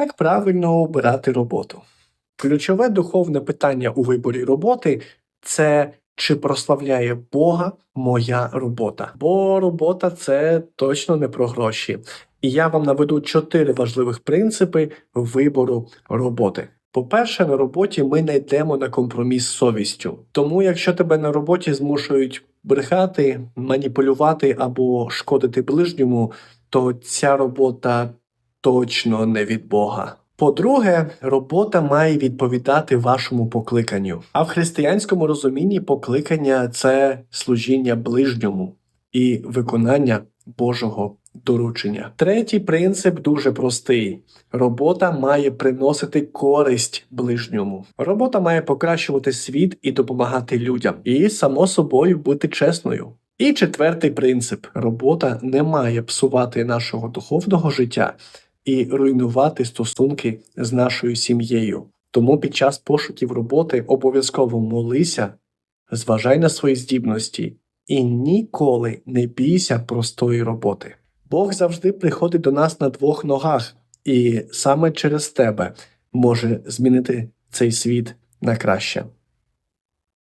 Як правильно обирати роботу? Ключове духовне питання у виборі роботи це чи прославляє Бога моя робота. Бо робота це точно не про гроші. І я вам наведу чотири важливих принципи вибору роботи. По-перше, на роботі ми не йдемо на компроміс з совістю. Тому, якщо тебе на роботі змушують брехати, маніпулювати або шкодити ближньому, то ця робота точно не від Бога. По-друге, робота має відповідати вашому покликанню. А в християнському розумінні покликання це служіння ближньому і виконання Божого доручення. Третій принцип дуже простий: робота має приносити користь ближньому. Робота має покращувати світ і допомагати людям, і само собою бути чесною. І четвертий принцип: робота не має псувати нашого духовного життя і руйнувати стосунки з нашою сім'єю. Тому під час пошуків роботи обов'язково молися, зважай на свої здібності і ніколи не бійся простої роботи. Бог завжди приходить до нас на двох ногах, і саме через тебе може змінити цей світ на краще.